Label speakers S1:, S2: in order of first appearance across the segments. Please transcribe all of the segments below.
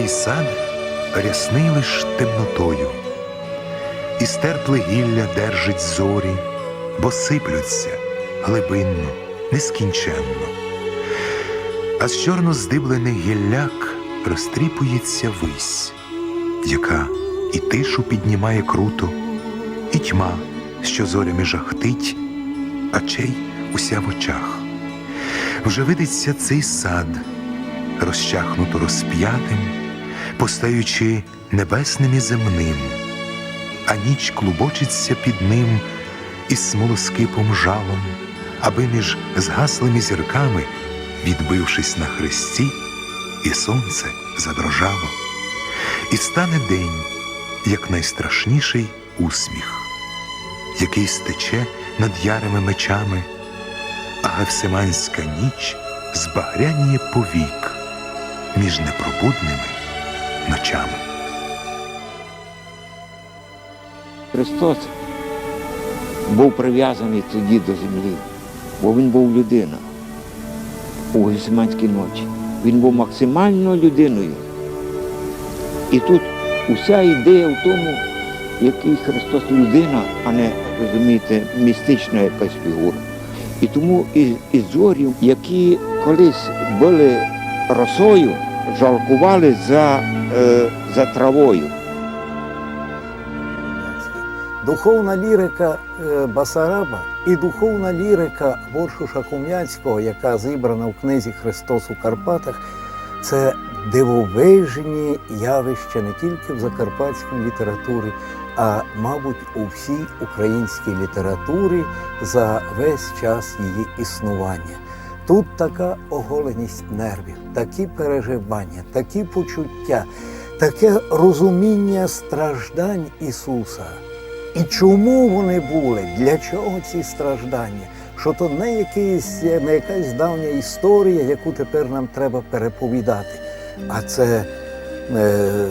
S1: сад рясний лиш темнотою, і стерпле гілля держить зорі, бо сиплються глибинно, нескінченно. А з чорно здиблених гілляк розтріпується вись, яка і тишу піднімає круто, і тьма, що зорями жахтить, а чей уся в очах. Вже видиться цей сад, розчахнуто розп'ятим, постаючи небесним і земним, а ніч клубочиться під ним із смолоскипом жалом, аби між згаслими зірками, відбившись на хресті, і сонце задрожало, і стане день, як найстрашніший усміх, який стече над ярими мечами, а гефсиманська ніч збагряніє повік між непробудними ночами.
S2: Христос був прив'язаний тоді до землі, бо Він був людина у Гесиманській ночі. Він був максимально людиною. І тут уся ідея в тому, який Христос людина, а не, розумієте, містична якась фігура. І тому і, і зорі, які колись були росою, жалкували за, е, за травою.
S3: Духовна лірика е, Басараба і духовна лірика Боршуша Кум'янського, яка зібрана в книзі Христос у Карпатах, це дивовижні явища не тільки в закарпатській літературі, а мабуть у всій українській літературі за весь час її існування. Тут така оголеність нервів, такі переживання, такі почуття, таке розуміння страждань Ісуса. І чому вони були? Для чого ці страждання? Що то не, якийсь, не якась давня історія, яку тепер нам треба переповідати, а це е,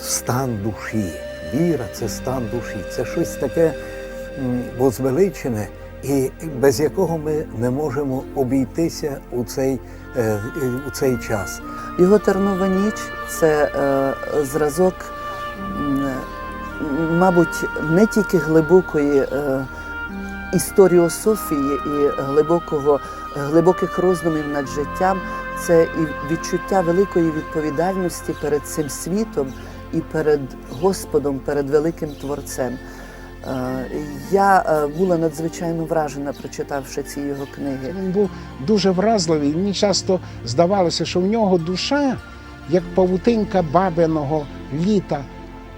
S3: стан душі. Віра це стан душі, це щось таке возвеличене, і без якого ми не можемо обійтися у цей, е, у цей час.
S4: Його тернова ніч це е, зразок, мабуть, не тільки глибокої е, історіософії і глибокого, глибоких роздумів над життям, це і відчуття великої відповідальності перед цим світом і перед Господом, перед великим Творцем. Е, Я е, була надзвичайно вражена, прочитавши ці його книги.
S5: Він був дуже вразливий. Мені часто здавалося, що в нього душа, як павутинка бабиного літа.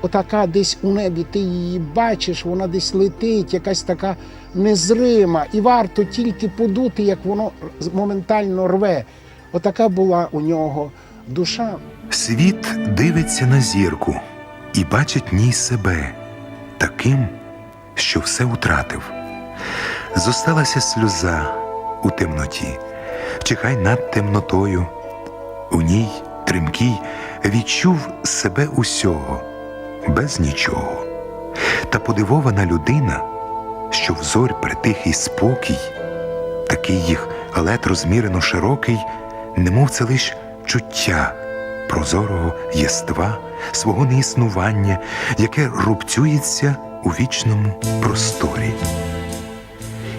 S5: Отака десь у небі, ти її бачиш, вона десь летить, якась така незрима, і варто тільки подути, як воно моментально рве. Отака була у нього душа.
S1: Світ дивиться на зірку і бачить ній себе таким, що все утратив. Зосталася сльоза у темноті, чи хай над темнотою. У ній тримкий відчув себе усього, без нічого. Та подивована людина, що взор притихий спокій, такий їх лед розмірено широкий, немов це лиш чуття прозорого єства, свого неіснування, яке рубцюється у вічному просторі.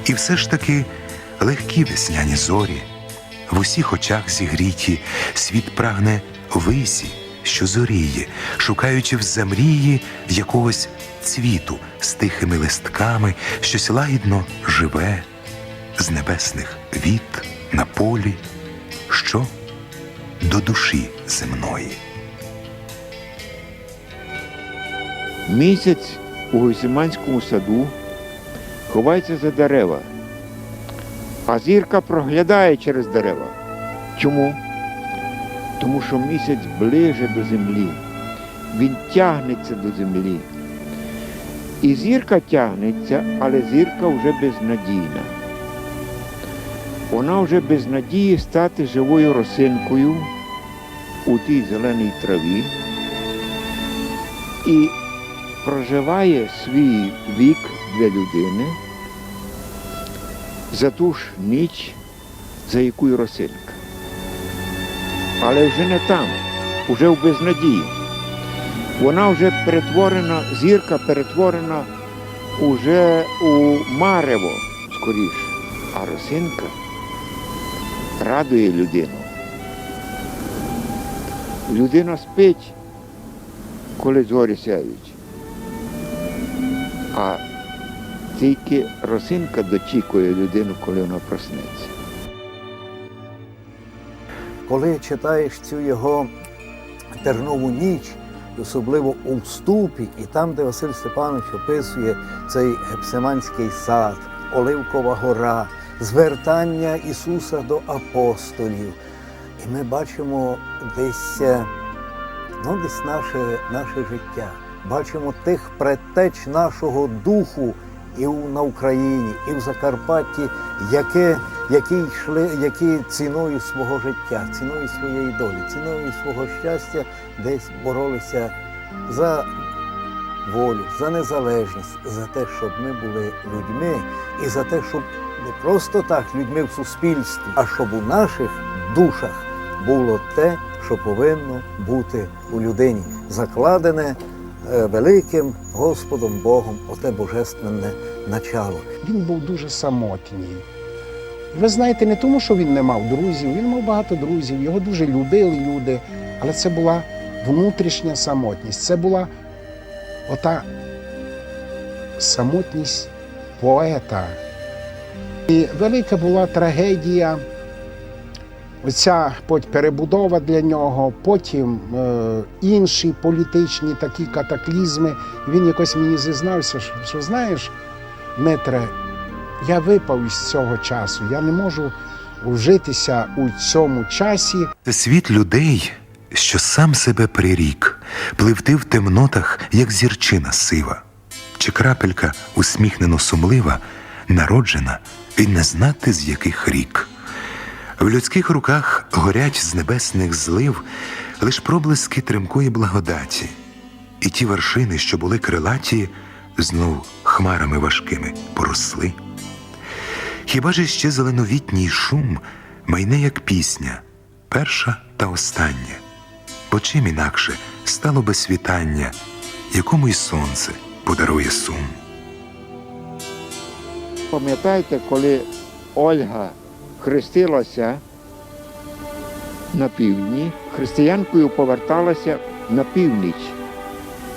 S1: І все ж таки легкі весняні зорі, в усіх очах зігріті, світ прагне висі, що зоріє, шукаючи в замрії якогось цвіту з тихими листками, щось лагідно живе, з небесних віт на полі, що до душі земної.
S2: Місяць у Гесиманському саду ховається за дерева, а зірка проглядає через дерева. Чому? Тому що місяць ближе до землі, він тягнеться до землі. І зірка тягнеться, але зірка вже безнадійна. Вона вже без надії стати живою росинкою у тій зеленій траві і проживає свій вік для людини за ту ж ніч, за яку й росинка. Але вже не там, уже в безнадії. Вона вже перетворена, зірка перетворена уже у марево скоріше. А росинка радує людину. Людина спить, коли зорі сяють. А тільки росинка дочікує людину, коли вона проснеться.
S3: Коли читаєш цю його тернову ніч, особливо у вступі, і там, де Василь Степанович описує цей гепсиманський сад, Оливкова гора, звертання Ісуса до апостолів. І ми бачимо десь, е, ну, десь наше, наше життя. Бачимо тих предтеч нашого духу і на Україні, і в Закарпатті, яке, які йшли, які ціною свого життя, ціною своєї долі, ціною свого щастя десь боролися за волю, за незалежність, за те, щоб ми були людьми, і за те, щоб не просто так людьми в суспільстві, а щоб у наших душах було те, що повинно бути у людині, закладене великим Господом Богом, оте божественне начало.
S5: Він був дуже самотній. Ви знаєте, не тому, що він не мав друзів, він мав багато друзів, його дуже любили люди, але це була внутрішня самотність. Це була ота самотність поета. І велика була трагедія, потім перебудова для нього, потім е, інші політичні такі катаклізми. Він якось мені зізнався, що, що знаєш, Дмитре, я випав із цього часу. Я не можу вжитися у цьому часі.
S1: Це світ людей, що сам себе прирік, пливти в темнотах, як зірчина сива, чи крапелька усміхнено сумлива, народжена і не знати з яких рік. В людських руках горять з небесних злив лиш проблиски тремкої благодаті, і ті вершини, що були крилаті, знов хмарами важкими поросли. Хіба ж ще зеленовітній шум майне як пісня, перша та остання, бо чим інакше стало би світання, якому й сонце подарує сум.
S2: Пам'ятаєте, коли Ольга хрестилася на півдні, християнкою поверталася на північ.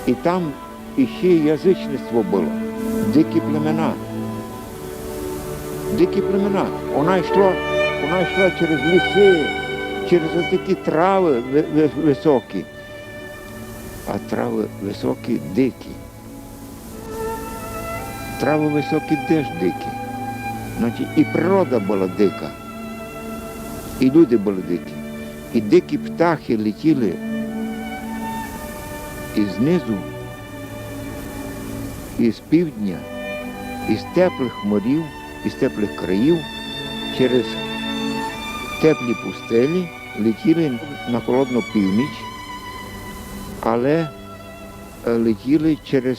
S2: І там іще язичництво було, дикі племена. Дикі племена. Вона йшла, вона йшла через ліси, через отакі трави ви- ви- високі. А трави високі дикі. Трави високі теж дикі. Значить, і природа була дика, і люди були дикі. І дикі птахи летіли із знизу, із півдня, із теплих морів, із теплих країв, через теплі пустелі летіли на холодну північ, але е, летіли через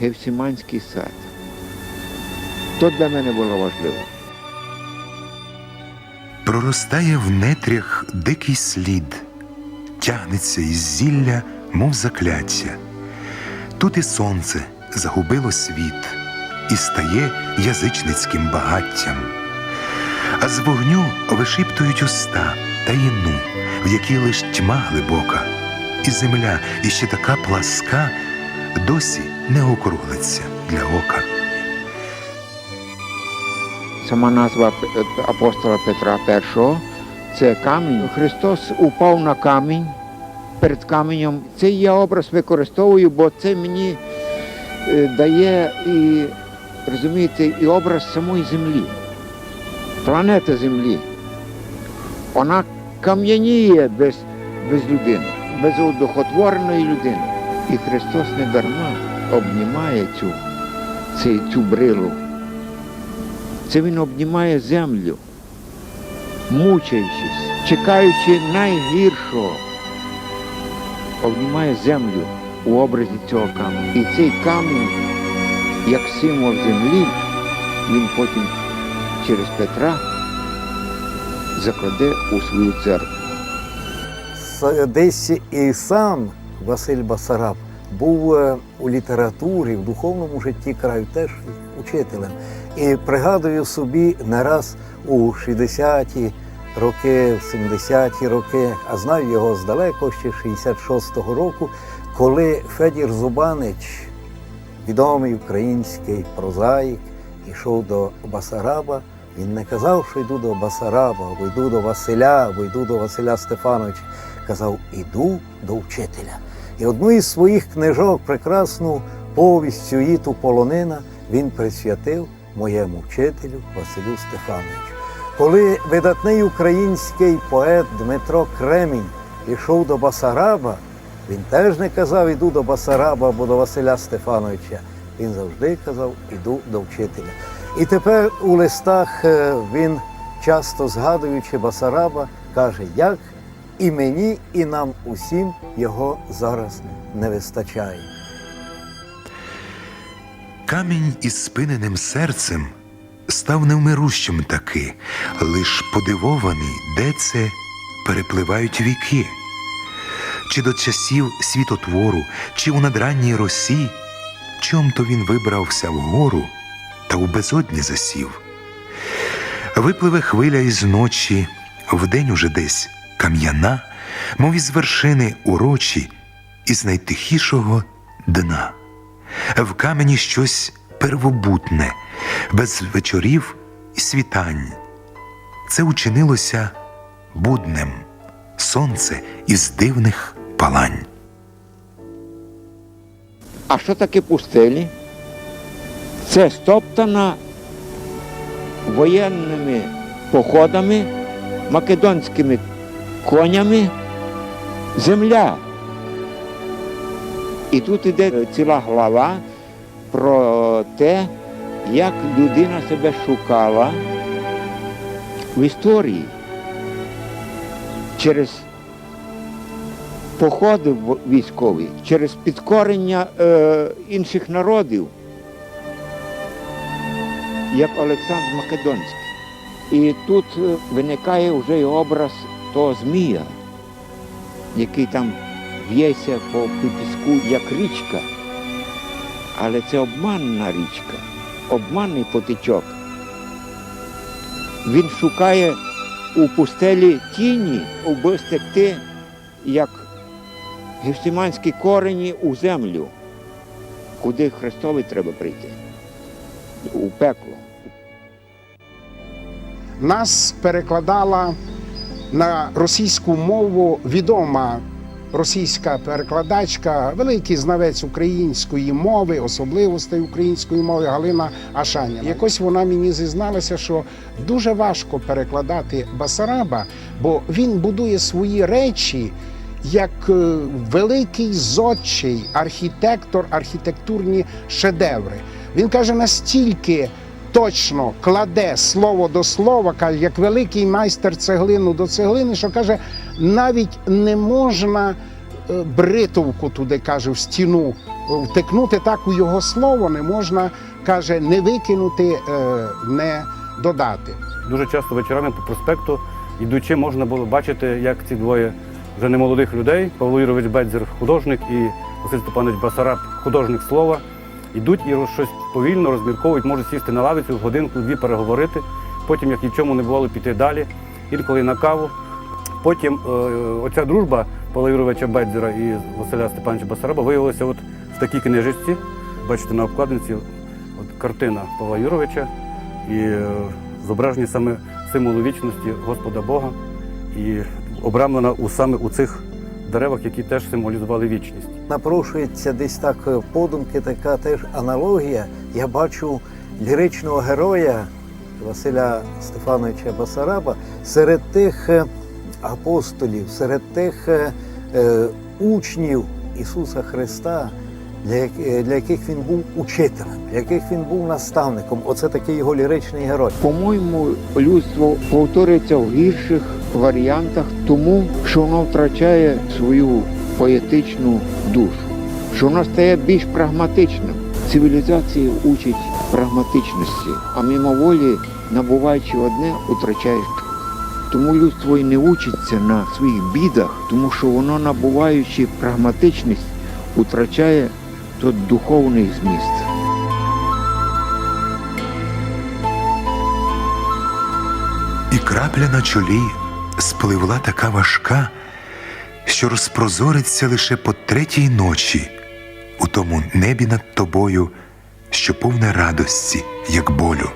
S2: Гевсиманський сад. То для мене було важливо.
S1: Проростає в нетрях дикий слід, тягнеться із зілля, мов закляття. Тут і сонце загубило світ і стає язичницьким багаттям. А з вогню вишиптують уста таїну, в якій лиш тьма глибока, і земля іще така пласка, досі не округлиться для ока.
S2: Сама назва апостола Петра І це камінь. Христос упав на камінь перед каменем. Цей я образ використовую, бо це мені е, дає і розумієте, і образ самої землі, планети Землі. Вона кам'яніє без, без людини, без одухотвореної людини. І Христос не дарма обнімає цю, цю брилу. Це він обнімає землю, мучаючись, чекаючи найгіршого, обнімає землю у образі цього каменю. І цей камінь, як символ землі, він потім через Петра закладе у свою церкву.
S3: десь і сам Василь Басараб був е, у літературі, в духовному житті краю теж учителем. І пригадую собі не раз у 60-ті роки, в 70-ті роки, а знаю його здалеко ще 66-го року, коли Федір Зубанич, відомий український прозаїк, йшов до Басараба. Він не казав, що йду до Басараба, або йду до Василя, або йду до Василя Стефановича. Казав, іду до вчителя. І одну із своїх книжок, прекрасну повість Сюїту Полонина, він присвятив моєму вчителю Василю Стефановичу. Коли видатний український поет Дмитро Кремінь йшов до Басараба, він теж не казав, іду до Басараба або до Василя Стефановича. Він завжди казав, іду до вчителя. І тепер у листах е, він, часто згадуючи Басараба, каже, як і мені, і нам усім його зараз не вистачає.
S1: Камінь із спиненим серцем став невмирущим таки, лиш подивований, де це перепливають віки. Чи до часів світотвору, чи у надранній росі, чом то він вибрався вгору та у безодні засів. Випливе хвиля із ночі, вдень уже десь кам'яна, мов із вершини урочі, із найтихішого дна. В камені щось первобутне, без вечорів і світань. Це учинилося буднем, сонце із дивних палань.
S2: А що таке пустелі? Це стоптана воєнними походами, македонськими конями земля. І тут іде ціла глава про те, як людина себе шукала в історії через походи військові, через підкорення е, інших народів, як Олександр Македонський. І тут е, виникає вже образ того Змія, який там в'ється по піску, як річка. Але це обманна річка, обманний потичок. Він шукає у пустелі тіні, аби стекти, як гефсиманські корені у землю, куди Христові треба прийти, у пекло.
S5: Нас перекладала на російську мову відома російська перекладачка, великий знавець української мови, особливостей української мови Галина Ашаніна. Якось вона мені зізналася, що дуже важко перекладати Басараба, бо він будує свої речі як е, великий зодчий архітектор, архітектурні шедеври. Він каже настільки точно кладе слово до слова, каже, як великий майстер цеглину до цеглини, що каже, навіть не можна е, бритовку туди, каже, в стіну е, втикнути так у його слово, не можна, каже, не викинути, е, не додати.
S6: Дуже часто вечорами по проспекту, йдучи, можна було бачити, як ці двоє вже немолодих людей, Павло Юрович Бедзер, художник, і Василь Степанович Басараб, художник слова, йдуть і щось повільно розмірковують, можуть сісти на лавицю, годинку, дві переговорити, потім, як ні в чому не бувало, піти далі, інколи на каву. Потім е, оця дружба Павла Юровича Бедзера і Василя Степановича Басараба виявилася от в такій книжечці. Бачите, на обкладинці от картина Павла Юровича і е, зображені саме символи вічності Господа Бога і обрамлена у саме у цих деревах, які теж символізували вічність.
S3: Напрошується десь так е, подумки, така теж аналогія. Я бачу ліричного героя Василя Стефановича Басараба серед тих е, апостолів, серед тих е, учнів Ісуса Христа, для, для яких він був учителем, для яких він був наставником. Оце такий його ліричний герой.
S2: По-моєму, людство повторюється в гірших варіантах, тому що воно втрачає свою поетичну душу, що воно стає більш прагматичним. Цивілізація учить прагматичності, а мимоволі, набуваючи одне, втрачаєш Тому людство і не учиться на своїх бідах, тому що воно, набуваючи прагматичність, втрачає той духовний зміст.
S1: І крапля на чолі спливла така важка, що розпрозориться лише по третій ночі у тому небі над тобою, що повне радості, як болю.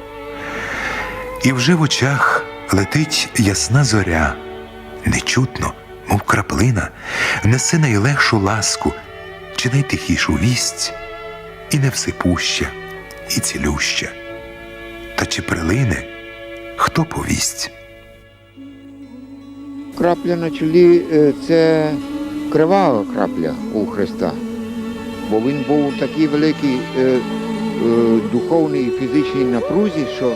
S1: І вже в очах летить ясна зоря, нечутно, мов краплина, несе найлегшу ласку чи найтихішу вість, і не всепуща, і цілюща. Та чи прилине, хто повість?
S2: Крапля на чолі е, це кривава крапля у Христа. Бо він був у такій великій е, е, духовній і фізичній напрузі, що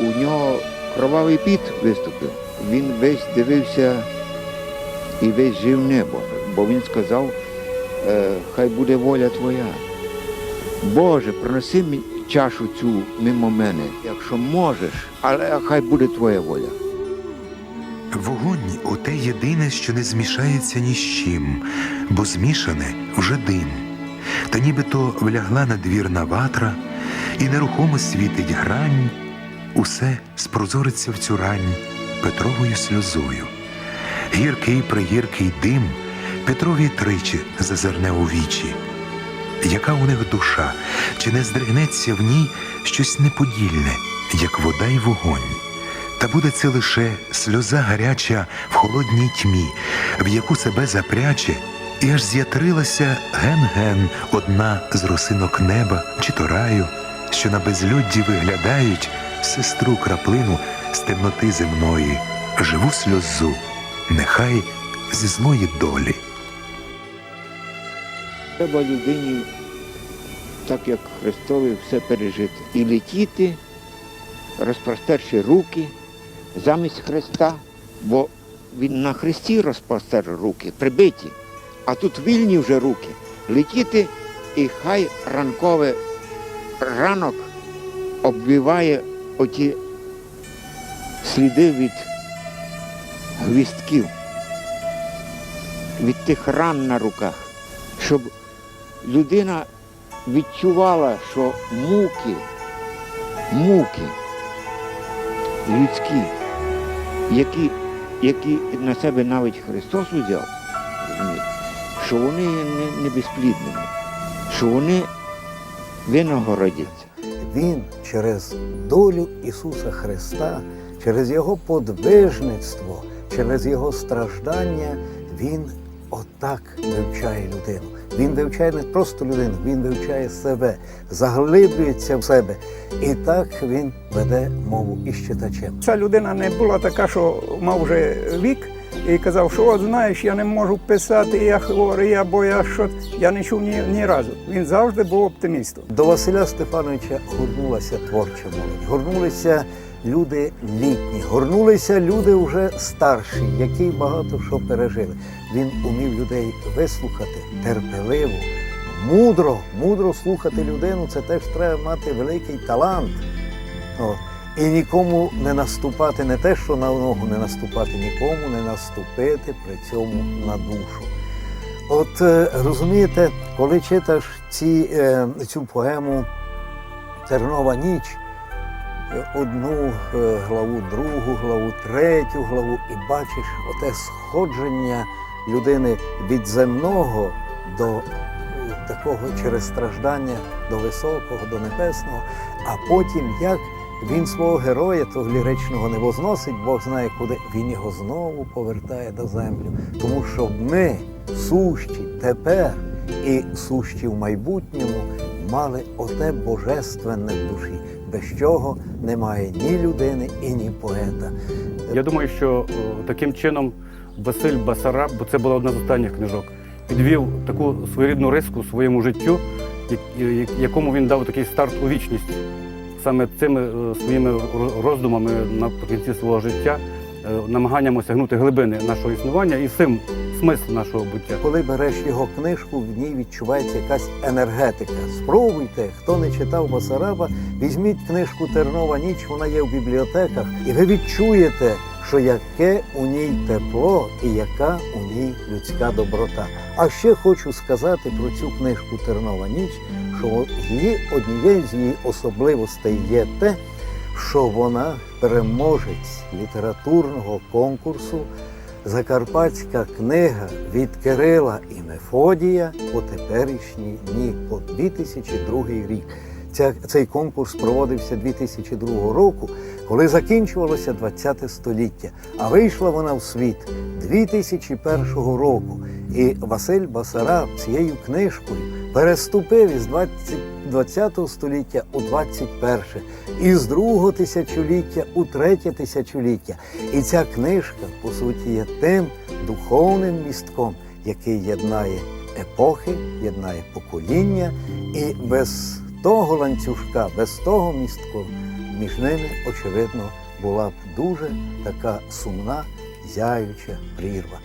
S2: у нього кровавий піт виступив. Він весь дивився і весь жив небо. Бо він сказав, хай буде воля твоя. Боже, принеси чашу цю мимо мене, якщо можеш, але хай буде твоя воля.
S1: Вогонь оте єдине, що не змішається ні з чим, бо змішане вже дим. Та нібито влягла надвірна ватра, і нерухомо світить грань, усе спрозориться в цю рань Петровою сльозою. Гіркий пригіркий дим Петрові тричі зазирне у вічі. Яка у них душа, чи не здригнеться в ній щось неподільне, як вода й вогонь? Та буде це лише сльоза гаряча в холодній тьмі, в яку себе запряче, і аж з'ятрилася ген-ген одна з росинок неба чи то раю, що на безлюдді виглядають сестру краплину з темноти земної, живу сльозу, нехай зі злої долі.
S2: Треба людині, так як Христові, все пережити. І летіти, розпростерши руки замість Христа, бо він на Христі розпростер руки, прибиті, а тут вільні вже руки. Летіти і хай ранкове ранок обвіває оті сліди від гвістків, від тих ран на руках, щоб людина відчувала, що муки, муки людські, які, які на себе навіть Христос узяв, що вони не, не безплідними, що вони винагородяться.
S3: Він через долю Ісуса Христа, через Його подвижництво, через Його страждання, Він отак вивчає людину. Він вивчає не просто людину, він вивчає себе, заглиблюється в себе. І так він веде мову із читачем.
S7: Ця людина не була така, що мав вже вік і казав, що от знаєш, я не можу писати, я хворий, або я що. Я не чув ні, ні разу. Він завжди був оптимістом.
S3: До Василя Стефановича горнулася творча молодь, горнулися люди літні, горнулися люди вже старші, які багато що пережили. Він умів людей вислухати терпеливо, мудро, мудро слухати людину. Це теж треба мати великий талант. От. І нікому не наступати, не те, що на ногу не наступати, нікому не наступити при цьому на душу. От е, розумієте, коли читаш ці, е, цю поему Тернова ніч, одну е, главу, другу главу, третю главу, і бачиш оте сходження людини від земного до е, такого через страждання до високого, до небесного, а потім як він свого героя, того ліричного не возносить, Бог знає куди, він його знову повертає до землю. Тому що ми, сущі тепер і сущі в майбутньому, мали оте божественне в душі, без чого немає ні людини і ні поета.
S6: Я думаю, що таким чином Василь Басараб, бо це була одна з останніх книжок, підвів таку своєрідну риску своєму життю, як- як- якому він дав такий старт у вічність. Саме цими е, своїми роздумами наприкінці свого життя, е, намаганням осягнути глибини нашого існування і цим смисл нашого буття.
S3: Коли береш його книжку, в ній відчувається якась енергетика. Спробуйте, хто не читав Басараба, візьміть книжку Тернова ніч, вона є в бібліотеках, і ви відчуєте, що яке у ній тепло і яка у ній людська доброта. А ще хочу сказати про цю книжку Тернова ніч, що її однією з її особливостей є те, що вона переможець літературного конкурсу Закарпатська книга від Кирила і Мефодія по теперішній дні, по 2002 рік. Ця, цей конкурс проводився 2002 року, коли закінчувалося ХХ століття. А вийшла вона в світ 2001 року. І Василь Басараб цією книжкою переступив із 20, 20 століття у 21, із другого тисячоліття у третє тисячоліття. І ця книжка, по суті, є тим духовним містком, який єднає епохи, єднає покоління, і без того ланцюжка, без того містку між ними, очевидно, була б дуже така сумна, зяюча прірва.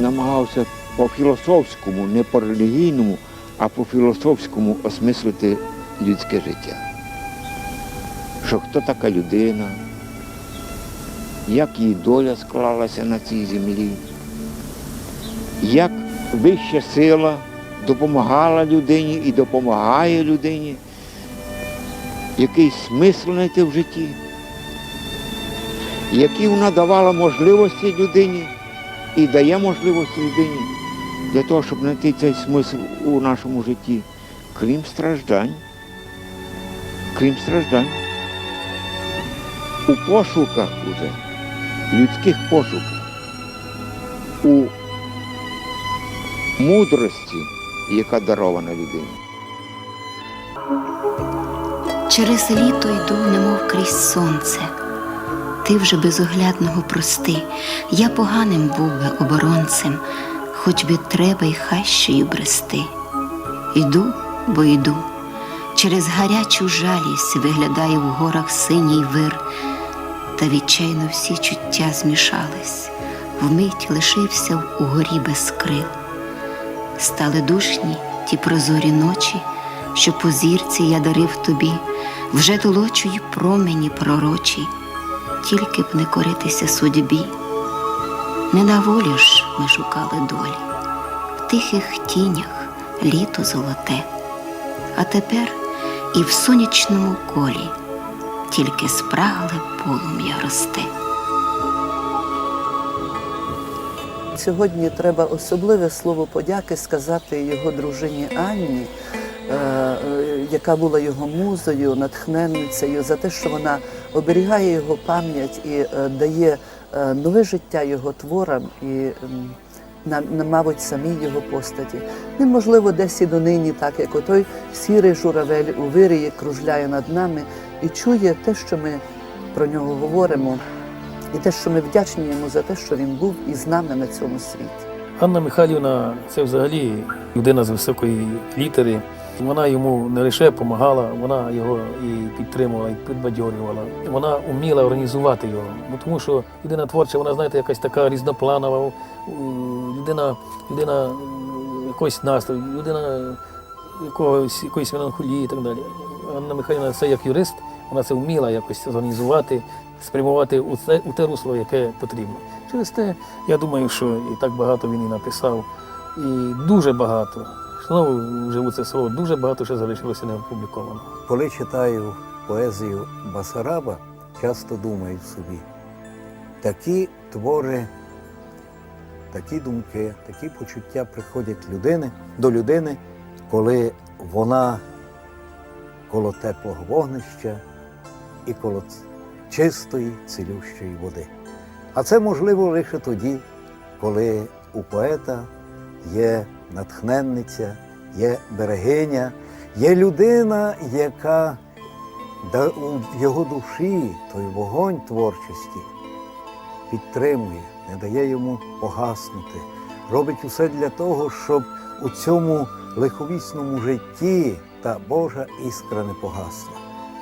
S2: намагався по філософському, не по релігійному, а по філософському осмислити людське життя. Що хто така людина, як її доля склалася на цій землі, як вища сила допомагала людині і допомагає людині, який смисл знайти в житті, які вона давала можливості людині і дає можливості людині для того, щоб знайти цей смисл у нашому житті, крім страждань, крім страждань. У пошуках уже, людських пошуках, у мудрості, яка дарована людині.
S8: Через літо йду, немов крізь сонце. Ти вже безоглядного прости, я поганим був би оборонцем, хоч би треба й хащею брести. Йду, бо йду, через гарячу жалість виглядає в горах синій вир, та відчайно всі чуття змішались, вмить лишився у горі без крил. Стали душні ті прозорі ночі, що по зірці я дарив тобі, вже толочують промені пророчі, тільки б не коритися судьбі. Не на волі ж ми шукали долі, в тихих тінях літо золоте, а тепер і в сонячному колі тільки спрагле полум'я росте.
S4: Сьогодні треба особливе слово подяки сказати його дружині Анні, е, е, яка була його музою, натхненницею, за те, що вона оберігає його пам'ять і е, дає нове життя його творам і, м, на, на, мабуть, самій його постаті. Він, можливо, десь і донині, так як отой сірий журавель у вирії кружляє над нами і чує те, що ми про нього говоримо. І те, що ми вдячні йому за те, що він був із нами на цьому світі.
S9: Анна Михайлівна це взагалі людина з високої літери. Вона йому не лише допомагала, вона його і підтримувала, і підбадьорювала. Вона вміла організувати його. Бо тому що людина творча, вона, знаєте, якась така різнопланова, людина, людина якогось настрою, людина якогось, якоїсь меланхолії і так далі. Анна Михайлівна це як юрист, вона це вміла якось організувати, спрямувати у те, у те русло, яке потрібно. Через те, я думаю, що і так багато він і написав, і дуже багато. Знову живу це слово, дуже багато ще залишилося не опубліковано.
S3: Коли читаю поезію Басараба, часто думаю собі, такі твори, такі думки, такі почуття приходять людини, до людини, коли вона коло теплого вогнища і коло чистої, цілющої води. А це можливо лише тоді, коли у поета є натхненниця, є берегиня, є людина, яка у його душі той вогонь творчості підтримує, не дає йому погаснути, робить усе для того, щоб у цьому лиховісному житті та Божа іскра не погасла.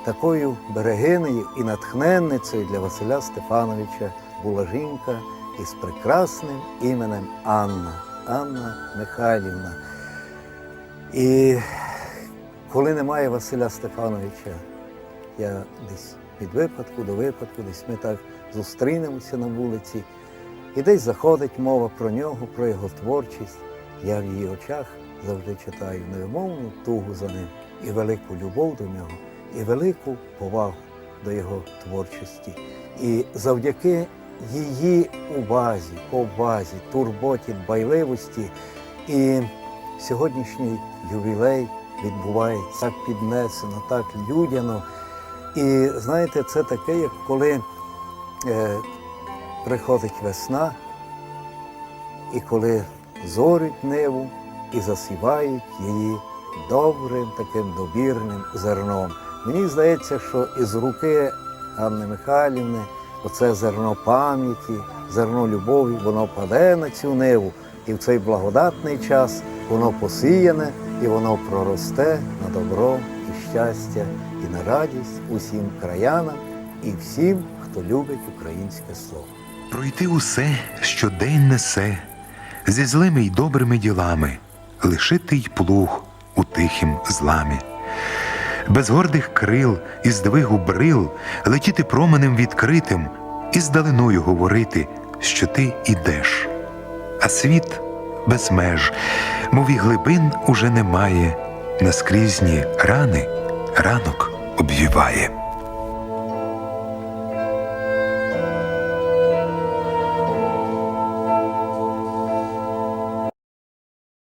S3: Такою берегинею і натхненницею для Василя Стефановича була жінка із прекрасним іменем Анна, Анна Михайлівна. І коли немає Василя Стефановича, я десь від випадку до випадку, десь ми так зустрінемося на вулиці, і десь заходить мова про нього, про його творчість. Я в її очах завжди читаю невимовну тугу за ним і велику любов до нього, і велику повагу до його творчості. І завдяки її увазі, повазі, турботі, дбайливості і сьогоднішній ювілей відбувається так піднесено, так людяно. І знаєте, це таке, як коли е, приходить весна, і коли зорють ниву і засівають її добрим таким добірним зерном. Мені здається, що із руки Анни Михайлівни оце зерно пам'яті, зерно любові, воно паде на цю ниву, і в цей благодатний час воно посіяне і воно проросте на добро і щастя, і на радість усім краянам і всім, хто любить українське слово.
S1: Пройти усе, що день несе, зі злими й добрими ділами, лишити й плуг у тихім зламі. Без гордих крил і здвигу брил летіти променем відкритим і здалиною говорити, що ти ідеш. А світ без меж, мов і глибин уже немає, наскрізні рани ранок обвіває.